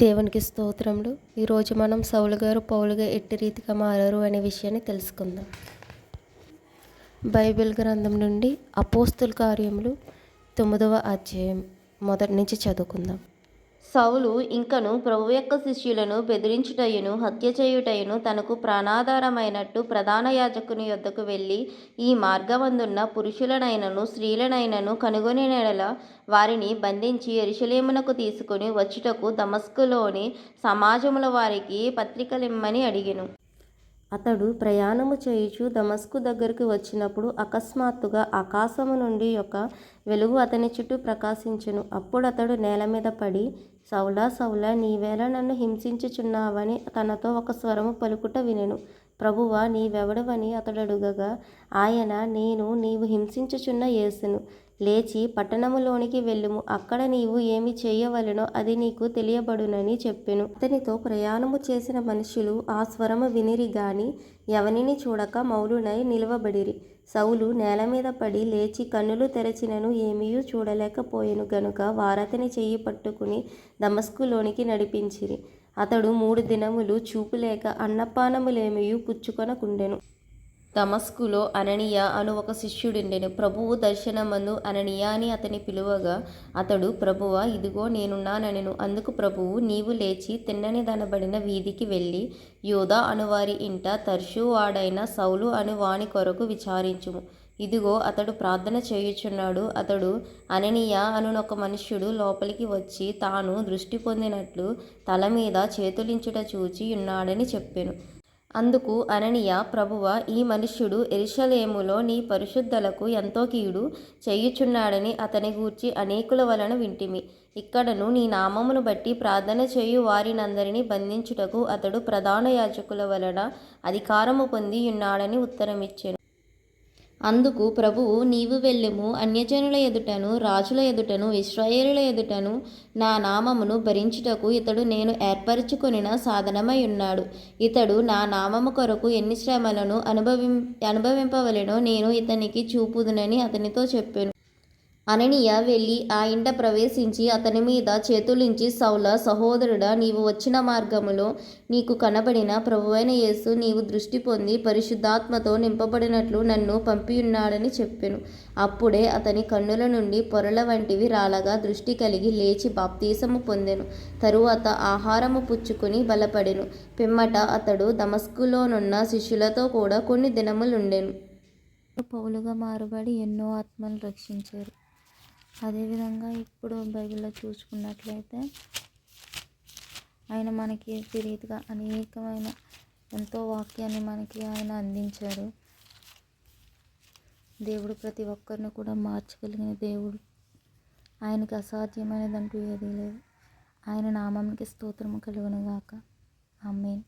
దేవునికి స్తోత్రములు. ఈరోజు మనం సౌలు గారు పౌలుగా ఎట్టి రీతిగా మారారు అనే విషయాన్ని తెలుసుకుందాం. బైబిల్ గ్రంథం నుండి అపోస్తుల కార్యములు తొమ్మిదవ అధ్యాయం మొదటి నుంచి చదువుకుందాం. సౌలు ఇంకను ప్రభు యొక్క శిష్యులను బెదిరించుటయును హత్య చేయుటయును తనకు ప్రాణాధారమైనట్టు ప్రధాన యాజకుని యొద్దకు వెళ్ళి ఈ మార్గమందున్న పురుషులనైనను స్త్రీలనైనను కనుగొని నెడల వారిని బంధించి ఎరుషలేమునకు తీసుకుని వచ్చుటకు దమస్కులోని సమాజముల వారికి పత్రికలిమ్మని అడిగెను. అతడు ప్రయాణము చేయుచు దమస్కు దగ్గరకు వచ్చినప్పుడు అకస్మాత్తుగా ఆకాశము నుండి ఒక వెలుగు అతని చుట్టూ ప్రకాశించెను. అప్పుడు అతడు నేల మీద పడి సౌలా సౌలా నీవేళ నన్ను హింసించుచున్నావని తనతో ఒక స్వరము పలుకుట వినెను. ప్రభువా నీవెవడవని అతడు అడుగగా ఆయన నేను నీవు హింసించుచున్న యేసును. లేచి పట్టణములోనికి వెళ్ళుము. అక్కడ నీవు ఏమి చేయవలెనో అది నీకు తెలియబడునని చెప్పెను. అతనితో ప్రయాణము చేసిన మనుషులు ఆ స్వరము వినిరి గాని ఎవనిని చూడక మౌలునై నిలవబడిరి. సౌలు నేల మీద పడి లేచి కన్నులు తెరచినను ఏమీయూ చూడలేకపోయెను. గనుక వారతని చెయ్యి పట్టుకుని దమస్కులోనికి నడిపించిరి. అతడు మూడు దినములు చూపులేక అన్నపానములేమియూ పుచ్చుకొనకుండెను. దమస్కులో అననీయ అను ఒక శిష్యుడుండెను. ప్రభువు దర్శనమందు అననీయ అని అతని పిలువగా అతడు ప్రభువ ఇదిగో నేనున్నానెను అందుకు ప్రభువు నీవు లేచి తిన్నని దనబడిన వీధికి వెళ్ళి యోధా అనువారి ఇంట తర్షు వాడైన సౌలు అను వాని కొరకు విచారించుము. ఇదిగో అతడు ప్రార్థన చేయుచున్నాడు. అతడు అననీయ అనునొక మనుష్యుడు లోపలికి వచ్చి తాను దృష్టి పొందినట్లు తల మీద చేతులించుట చూచి ఉన్నాడని చెప్పాను. అందుకు అననీయ ప్రభువ ఈ మనుష్యుడు ఎరిషలేములో నీ పరిశుద్ధలకు ఎంతో కీడు చేయుచున్నాడని అతని గూర్చి అనేకుల వలన వింటిమి. ఇక్కడను నీ నామమును బట్టి ప్రార్థన చేయు వారినందరినీ బంధించుటకు అతడు ప్రధాన యాజకుల వలన అధికారము పొంది ఉన్నాడని ఉత్తరమిచ్చెను. అందుకు ప్రభువు నీవు వెళ్ళెము అన్యజనుల ఎదుటను రాజుల ఎదుటను ఇస్రాయేలుల ఎదుటను నా నామమును భరించుటకు ఇతడు నేను ఏర్పరచుకొనిన సాధనమై ఉన్నాడు ఇతడు నా నామము కొరకు ఎన్ని శ్రమలను అనుభవి అనుభవింపవలెనో నేను ఇతనికి చూపుదునని అతనితో చెప్పాను. అననీయ వెళ్ళి ఆ ఇంట ప్రవేశించి అతని మీద చేతులించి సౌల సహోదరుడా నీవు వచ్చిన మార్గములో నీకు కనబడిన ప్రభువైన యేసు నీవు దృష్టి పొంది పరిశుద్ధాత్మతో నింపబడినట్లు నన్ను పంపియున్నాడని చెప్పెను. అప్పుడే అతని కన్నుల నుండి పొరల వంటివి రాలగా దృష్టి కలిగి లేచి బాప్తీసము పొందెను. తరువాత ఆహారము పుచ్చుకుని బలపడెను. పిమ్మట అతడు దమస్కులోనున్న శిష్యులతో కూడా కొన్ని దినములుండెను. పౌలుగా మారుబడి ఎన్నో ఆత్మలు రక్షించారు. అదేవిధంగా ఇప్పుడు బైబిల్లో చూసుకున్నట్లయితే ఆయన మనకి రీతిగా అనేకమైన ఎంతో వాక్యాన్ని మనకి ఆయన అందించారు. దేవుడు ప్రతి ఒక్కరిని కూడా మార్చగలిగిన దేవుడు. ఆయనకి అసాధ్యమైనదంటూ ఏదీ లేదు. ఆయన నామంకి స్తోత్రము కలుగునుగాక ఆమెన్.